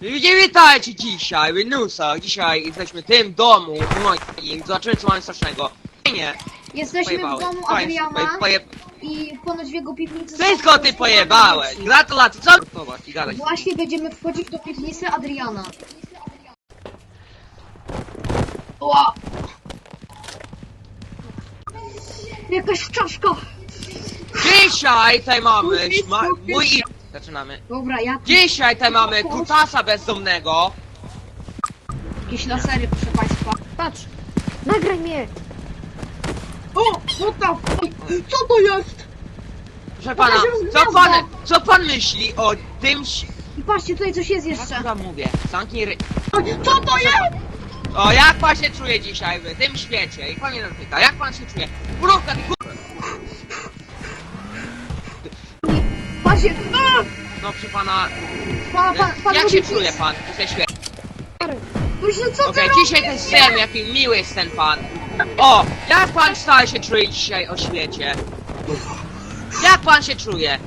Nie witajcie dzisiaj, Winusa. Dzisiaj jesteśmy w tym domu moim. Zobaczymy co mamy strasznego. Nie, Jesteśmy w pojebałeś. domu Poje- Adriana poje- i ponoć w jego piwnicy są Wszystko ty pojebałeś! Gratulacje, co? Zobacz i gadaj. Właśnie będziemy wchodzić do piwnicy Adriana. Ła! Jakaś czaszka! Dzisiaj tutaj mamy mój i... Zaczynamy. Dobra, ja Dzisiaj tutaj mamy kutasa bezdomnego. jakieś lasery, proszę państwa. Patrz! Nagraj mnie! O! What the fuck? Co to jest? Proszę pana, co pan, co pan myśli o tym... ś- I patrzcie, tutaj coś jest Ja jeszcze. mówię, zamknij ry... Co to jest? O, jak pan się czuje dzisiaj w tym świecie? I pan mnie zapyta, jak pan się czuje? Mrówka, ty kur... Patrzcie! No proszę pana, Pan, pan, pan jak się czuje pan tym świecie? Myślę, co Okej, ty dzisiaj ten sen, jaki miły jest ten pan. O, jak pan stale się czuje dzisiaj o świecie? Jak pan się czuje?